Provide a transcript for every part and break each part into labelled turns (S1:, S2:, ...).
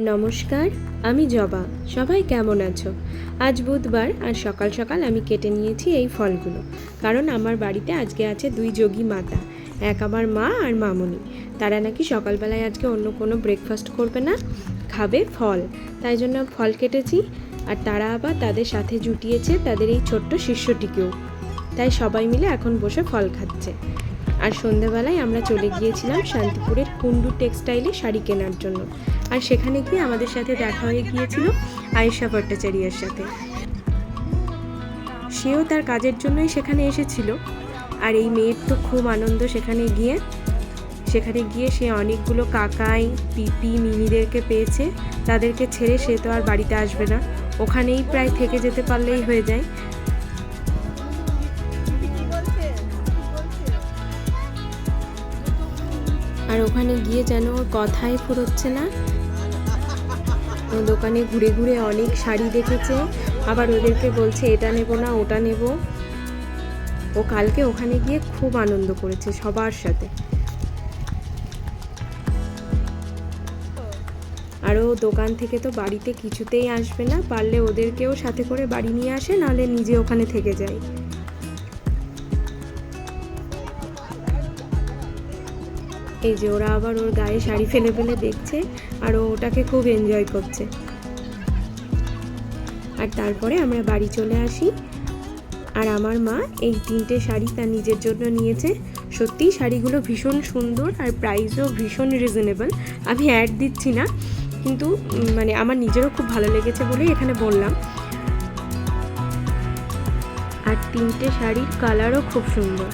S1: নমস্কার, আমি জবা। সবাই কেমন আছো? আজ বুধবার আর সকাল সকাল আমি কেটে নিয়েছি এই ফলগুলো। কারণ আমার বাড়িতে আজকে আছে দুই যোগী মাতা, এক আমার মা আর মামুনি। তারা নাকি সকালবেলায় আজকে অন্য কোনো ব্রেকফাস্ট করবে না, খাবে ফল। তাই জন্য ফল কেটেছি, আর তারা আবার তাদের সাথে জুটিয়েছে তাদের এই ছোট্ট শিষ্যটিকেও। তাই সবাই মিলে এখন বসে ফল খাচ্ছে। আর সন্ধেবেলায় আমরা চলে গিয়েছিলাম শান্তিপুরের কুন্ডু টেক্সটাইলে শাড়ি কেনার জন্য। আর সেখানে গিয়ে আমাদের সাথে দেখা হয়ে গিয়েছিল আয়েশা ভট্টাচারিয়ার সাথে। সেও তার কাজের জন্যই সেখানে এসেছিল। আর এই মেয়ের তো খুব আনন্দ সেখানে গিয়ে। সেখানে গিয়ে সে অনেকগুলো কাকাই, পিপি, মিমিদেরকে পেয়েছে। তাদেরকে ছেড়ে সে তো আর বাড়িতে আসবে না। ওখানেই প্রায় থেকে যেতে পারলেই হয়ে যায়। আর ওখানে গিয়ে যেন কথাই ফুরোচ্ছে না। দোকানে ঘুরে ঘুরে অনেক শাড়ি দেখেছে। আবার ওদেরকে বলছে, এটা নেব না, ওটা নেব। ও কালকে ওখানে গিয়ে খুব আনন্দ করেছে সবার সাথে। আর ও দোকান থেকে তো বাড়িতে কিছুতেই আসবে না, পারলে ওদেরকেও সাথে করে বাড়ি নিয়ে আসে, নাহলে নিজে ওখানে থেকে যায়। এই যে ওরা আবার ওর গায়ে শাড়ি ফেলে ফেলে দেখছে আর ওটাকে খুব এনজয় করছে। আর তারপরে আমরা বাড়ি চলে আসি। আর আমার মা এই তিনটে শাড়ি তার নিজের জন্য নিয়েছে। সত্যিই শাড়িগুলো ভীষণ সুন্দর আর প্রাইসও ভীষণ রিজনেবল আমি অ্যাড দিচ্ছি না, কিন্তু মানে আমার নিজেরও খুব ভালো লেগেছে বলেই এখানে বললাম। আর তিনটে শাড়ির কালারও খুব সুন্দর।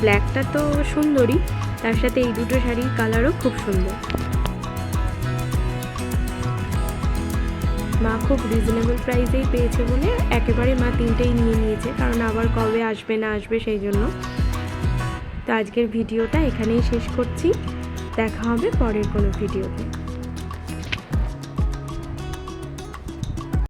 S1: ব্ল্যাকটা তো সুন্দরই, তার সাথে এই দুটো শাড়ির কালারও খুব সুন্দর। মা খুব রিজনেবল প্রাইসেই পেয়েছে বলে একেবারে মা তিনটেই নিয়ে নিয়েছে, কারণ আবার কবে আসবে না আসবে সেই জন্য। তো আজকের ভিডিওটা এখানেই শেষ করছি, দেখা হবে পরের কোনো ভিডিওতে।